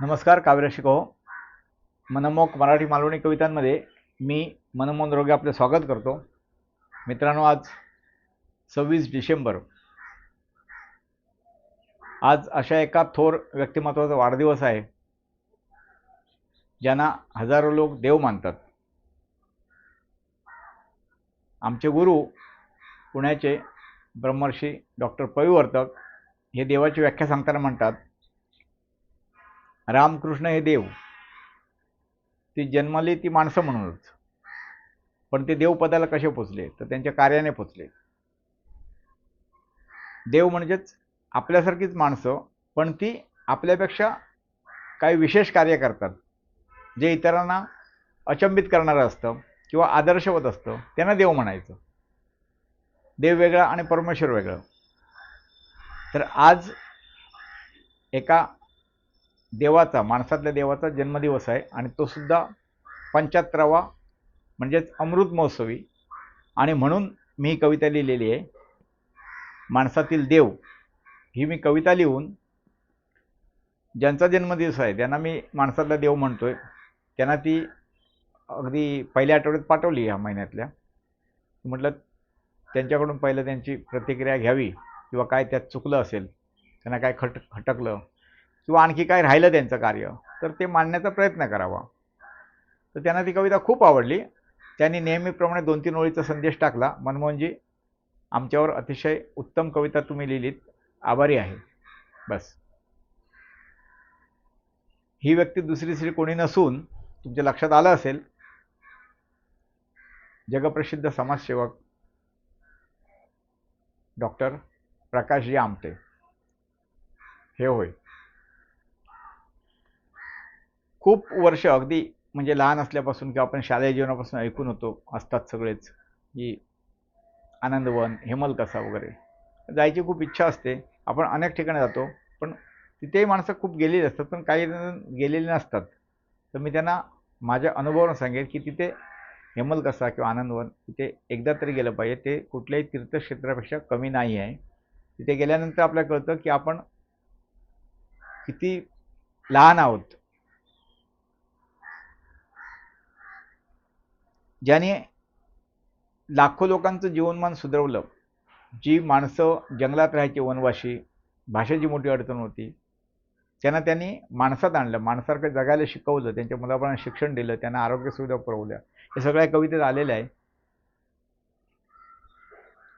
नमस्कार काव्यरसिक हो. मनमोक मराठी मालवणी कवितांमध्ये मी मनमोहन रोगे आपले स्वागत करतो. मित्रांनो आज सव्वीस डिसेंबर. आज अशा एका थोर व्यक्तिमत्वाचा वाढदिवस आहे ज्यांना हजारो लोक देव मानतात. आमचे गुरु पुण्याचे ब्रह्मर्षी डॉक्टर पविवर्तक हे देवाची व्याख्या सांगताना म्हणतात रामकृष्ण हे देव. ती जन्मली ती माणसं म्हणूनच. पण ते देवपदाला कसे पोचले? तर त्यांच्या कार्याने पोचले. देव म्हणजेच आपल्यासारखीच माणसं पण ती आपल्यापेक्षा काही विशेष कार्य करतात. जे इतरांना अचंबित करणारं असतं किंवा आदर्शवत असतं त्यांना देव म्हणायचं. देव वेगळा आणि परमेश्वर वेगळं. तर आज एका देवाचा माणसातल्या देवाचा जन्मदिवस आहे आणि तो सुद्धा पंच्याहत्तरावा म्हणजेच अमृत महोत्सवी. आणि म्हणून मी ही कविता लिहिलेली आहे. माणसातील देव ही मी कविता लिहून ज्यांचा जन्मदिवस आहे त्यांना मी माणसातला देव म्हणतो आहे त्यांना ती अगदी पहिल्या आठवड्यात पाठवली ह्या महिन्यातल्या. म्हटलं त्यांच्याकडून पहिलं त्यांची प्रतिक्रिया घ्यावी किंवा काय त्यात चुकलं असेल त्यांना काय खट खटकलं किंवा आणखी काय राहिलं त्यांचं कार्य तर ते मांडण्याचा प्रयत्न करावा. तर त्यांना ती कविता खूप आवडली. त्यांनी नेहमीप्रमाणे दोन तीन ओळीचा संदेश टाकला. मनमोहनजी आमच्यावर अतिशय उत्तम कविता तुम्ही लिहिलीत. आभारी आहे. बस. ही व्यक्ती दुसरी श्री कोणी नसून तुमच्या लक्षात आलं असेल. जगप्रसिद्ध समाजसेवक डॉक्टर प्रकाशजी आमटे. हे होय. खूप वर्ष अगदी म्हणजे लहान असल्यापासून किंवा आपण शालेय जीवनापासून ऐकून होतो असतात सगळेच की आनंदवन हेमल कसा वगैरे. जायची खूप इच्छा असते. आपण अनेक ठिकाणी जातो पण तिथेही माणसं खूप गेलेली असतात पण काही जण गेलेले नसतात. तर मी त्यांना माझ्या अनुभवानं सांगेन की तिथे हेमल कसा किंवा आनंदवन तिथे एकदा तरी गेलं पाहिजे. ते कुठल्याही तीर्थक्षेत्रापेक्षा कमी नाही आहे. तिथे गेल्यानंतर आपल्याला कळतं की आपण किती लहान आहोत. ज्याने लाखो लोकांचं जीवनमान सुधारवलं जी माणसं जंगलात राहायची वनवाशी भाषेची मोठी अडचण होती त्यांना त्यांनी माणसात आणलं माणसासारखं जगायला शिकवलं त्यांच्या मुलाबाळांना शिक्षण दिलं त्यांना आरोग्य सुविधा पुरवल्या. हे सगळ्या कवितेत आलेलं आहे.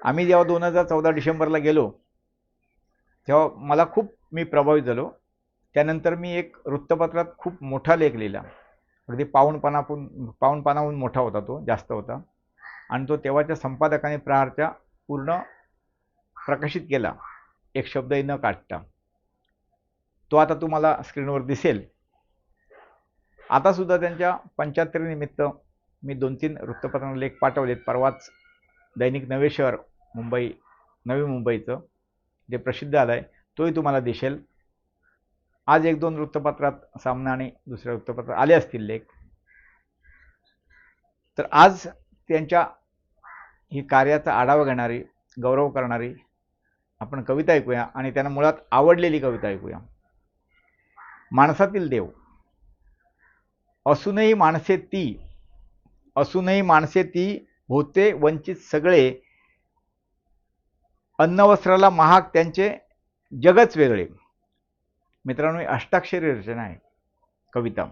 आम्ही जेव्हा दोन हजार चौदा डिसेंबरला गेलो तेव्हा मला खूप मी प्रभावित झालो. त्यानंतर मी एक वृत्तपत्रात खूप मोठा लेख लिहिला. अगदी पाऊण पानापून पाऊण पानाहून मोठा होता तो जास्त होता. आणि तो तेव्हाच्या संपादकाने प्रहारच्या पूर्ण प्रकाशित केला एक शब्दही न काढता. तो आता तुम्हाला स्क्रीनवर दिसेल. आतासुद्धा त्यांच्या पंच्याहत्तरीनिमित्त मी दोन तीन वृत्तपत्रांना लेख पाठवलेत. परवाच दैनिक नवे शहर मुंबई नवी मुंबईचं जे प्रसिद्ध आलं आहे तोही तुम्हाला दिसेल. आज एक दोन वृत्तपत्रात सामना आणि दुसऱ्या वृत्तपत्रात आले असतील लेख. तर आज त्यांच्या ही कार्याचा आढावा घेणारी गौरव करणारी आपण कविता ऐकूया आणि त्यांना मुळात आवडलेली कविता ऐकूया. माणसातील देव. असूनही माणसे ती असूनही माणसे ती होते वंचित सगळे. अन्नवस्त्राला महाग त्यांचे जगच वेगळे. मित्रांनो ही अष्टाक्षरी रचना आहे कविता.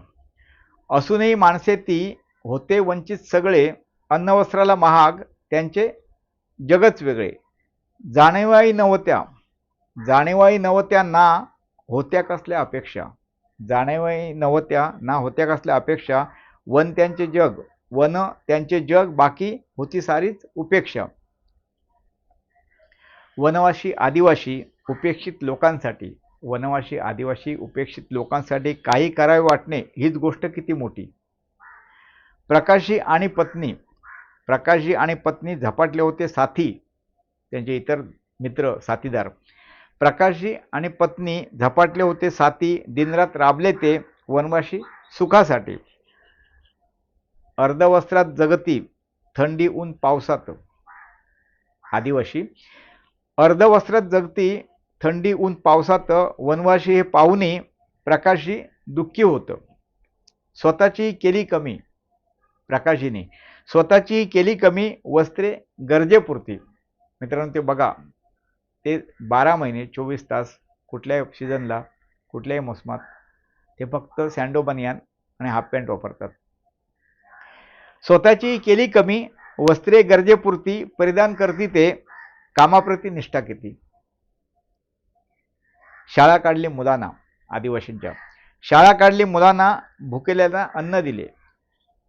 असूनही माणसे ती होते वंचित सगळे अन्नवस्त्राला महाग त्यांचे जगच वेगळे. जाणेवाई नव्हत्या जाणेवाई नव्हत्या ना होत्या कसल्या अपेक्षा. जाणेवाई नव्हत्या ना होत्या कसल्या अपेक्षा. वन त्यांचे जग वन त्यांचे जग बाकी होती सारीच उपेक्षा. वनवासी आदिवासी उपेक्षित लोकांसाठी. वनवासी आदिवासी उपेक्षित लोकांसाठी काही करावे वाटणे हीच गोष्ट किती मोठी. प्रकाशी आणि पत्नी प्रकाशजी आणि पत्नी झपाटले होते साथी त्यांचे इतर मित्र साथीदार. प्रकाशजी आणि पत्नी झपाटले होते साथी दिनरात राबले ते वनवासी सुखासाठी. अर्धवस्त्रात जगती थंडी ऊन पावसात. आदिवासी अर्धवस्त्रात जगती थंडी ऊन पावसात वनवाशी हे पाहुणे प्रकाशी दुःखी होतं. स्वतःची केली कमी प्रकाशीने. स्वतःची केली कमी वस्त्रे गरजेपुरती. मित्रांनो ते बघा. ते बारा महिने चोवीस तास कुठल्याही सीझनला कुठल्याही मोसमात ते फक्त सँडो बनियान आणि हाफ पॅन्ट वापरतात. स्वतःची केली कमी वस्त्रे गरजेपुरती परिधान करती ते कामाप्रती निष्ठा किती. शाळा काढली मुलांना आदिवासींच्या. शाळा काढली मुलांना भुकेलेल्यांना अन्न दिले.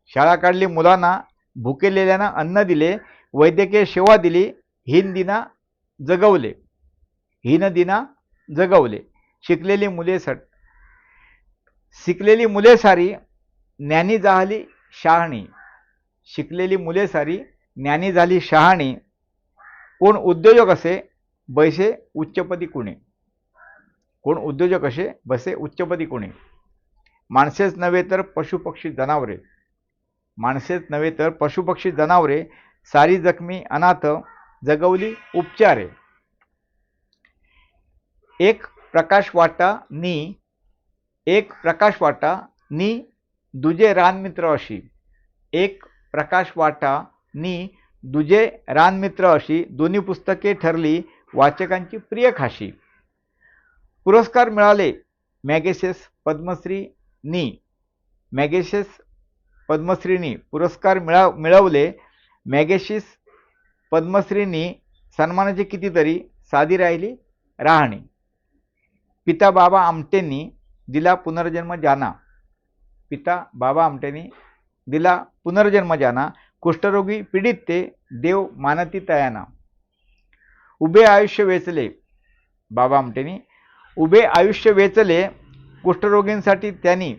शाळा काढली मुलांना भुकेलेल्यांना अन्न दिले. वैद्यकीय सेवा दिली. हीन दिना जगवले. हिनदिना जगवले. शिकलेली मुले सट शिकलेली मुले सारी ज्ञानी झाली शहाणी. शिकलेली मुले सारी ज्ञानी झाली शहाणी. कोण उद्योजक असे बैसे उच्चपदी कुणे. कोण उद्योजक असे? बसे उच्चपदी कोणी? माणसेच नव्हे तर पशुपक्षी जनावरे. माणसेच नव्हे तर पशुपक्षी जनावरे सारी जखमी अनाथ जगवली उपचारे. एक प्रकाश वाटा नी. एक प्रकाश वाटा नी. दुजे रानमित्र अशी. एक प्रकाश वाटा नी. दुजे रानमित्र अशी. दोन्ही पुस्तके ठरली वाचकांची प्रिय खाशी. पुरस्कार मिळाले. मॅगेसेस पद्मश्रीनी. मॅगेशेस मॅगेसेस पद्मश्रीनी पुरस्कार मिळा मिळवले. मॅगेशिस पद्मश्रीनी सन्मानाची कितीतरी साधी राहिली? राहणी. पिता बाबा आमटेंनी दिला पुनर्जन्म जाना. पिता बाबा आमटेंनी दिला पुनर्जन्म जाना. कुष्ठरोगी पीडित ते देव मानती तयाना. उभे आयुष्य वेचले. बाबा आमटेंनी उभे आयुष्य वेचले कुष्ठरोगींसाठी त्यांनी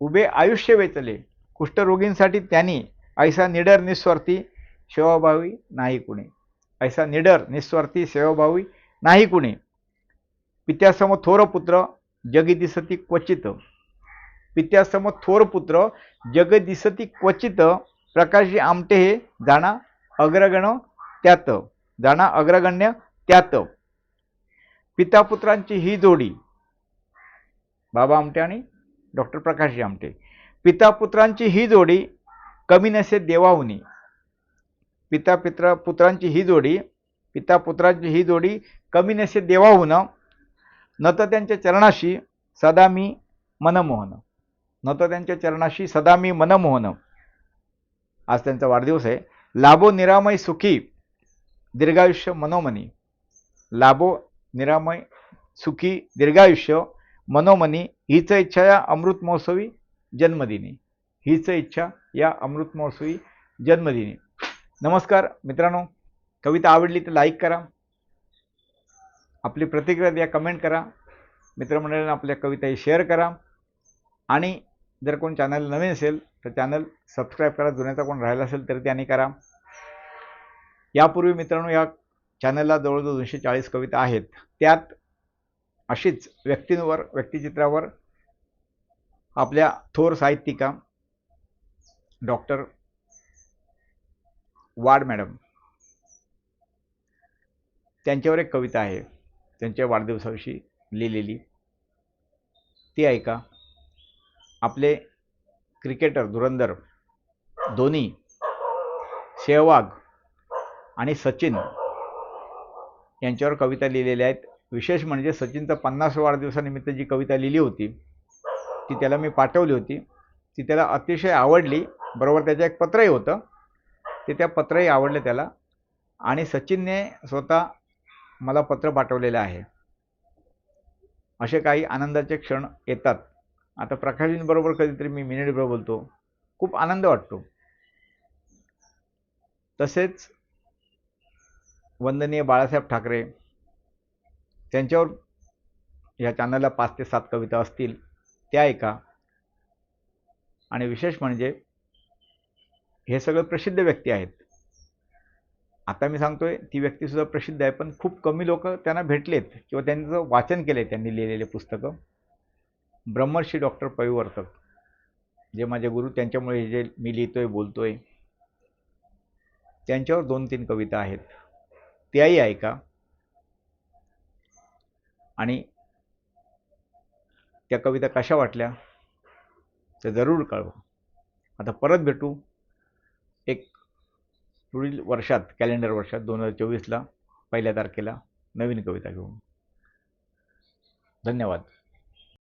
उभे आयुष्य वेचले कुष्ठरोगींसाठी त्यांनी ऐसा निडर निस्वार्थी सेवाभावी नाही कुणी. ऐसा निडर निस्वार्थी सेवाभावी नाही कुणी. पित्यासम थोर पुत्र जगी दिसती क्वचित. पित्यासम थोर पुत्र जग दिसती क्वचित. प्रकाशी आमटे हे जाणा अग्रगण त्यात. जाणा अग्रगण्य त्यात. पितापुत्रांची ही जोडी बाबा आमटे आणि डॉक्टर प्रकाशजी आमटे पितापुत्रांची ही जोडी कमी नसे देवाहुनी पिता पित्र पुत्रांची ही जोडी पिता पुत्रांची ही जोडी कमी नसे देवाहून न तर त्यांच्या चरणाशी सदा मी मनमोहन न तर त्यांच्या चरणाशी सदा मी मनमोहन. आज त्यांचा वाढदिवस आहे. लाभो निरामय सुखी दीर्घायुष्य मनोमनी लाभो निरामय सुखी दीर्घायुष्य मनोमनी हीच इच्छा या अमृत महोत्सवी जन्मदिनी. हीच इच्छा या अमृत महोत्सवी जन्मदिनी. नमस्कार मित्रांनो कविता आवडली तर लाईक करा. आपली प्रतिक्रिया द्या कमेंट करा. मित्रमंडळींना आपल्या कविताही शेअर करा. आणि जर कोण चॅनल नवीन असेल तर चॅनल सबस्क्राईब करा. जुन्याचा कोण राहिला असेल तर त्याने करा. यापूर्वी मित्रांनो या चॅनलला जवळजवळ दोनशे चाळीस कविता आहेत. त्यात अशीच व्यक्तींवर व्यक्तिचित्रावर आपल्या थोर साहित्यिका डॉक्टर वाड मॅडम त्यांच्यावर एक कविता आहे. त्यांच्या वाढदिवसाविषयी लिहिलेली. ती ऐका. आपले क्रिकेटर धुरंधर धोनी सेहवाग आणि सचिन यांच्यावर कविता लिहिलेल्या आहेत. विशेष म्हणजे सचिनचा पन्नास वाढदिवसानिमित्त जी कविता लिहिली होती ती त्याला मी पाठवली होती. ती त्याला अतिशय आवडली. बरोबर त्याचं एक पत्रही होतं. ते त्या पत्रही आवडले त्याला. आणि सचिनने स्वतः मला पत्र पाठवलेलं आहे. असे काही आनंदाचे क्षण येतात. आता प्रकाशजींबरोबर कधीतरी मी मिनिटभर बोलतो. खूप आनंद वाटतो. तसेच वंदनीय बाळासाहेब ठाकरे त्यांच्यावर ह्या चॅनलला पाच ते सात कविता असतील त्या ऐका. आणि विशेष म्हणजे हे सगळं प्रसिद्ध व्यक्ती आहेत. आता मी सांगतोय ती व्यक्तीसुद्धा प्रसिद्ध आहे पण खूप कमी लोक त्यांना भेटलेत किंवा त्यांचं वाचन केलं त्यांनी लिहिलेले पुस्तकं. ब्रह्मर्षी डॉक्टर पविवर्तक जे माझे गुरु त्यांच्यामुळे जे मी लिहितोय बोलतोय त्यांच्यावर दोन तीन कविता आहेत. त्याही ऐका. आणि त्या कविता कशा वाटल्या ते जरूर कळवा. आता परत भेटू. एक पुढील वर्षात कॅलेंडर वर्षात दोन हजार चोवीसला पहिल्या तारखेला नवीन कविता घेऊन. धन्यवाद.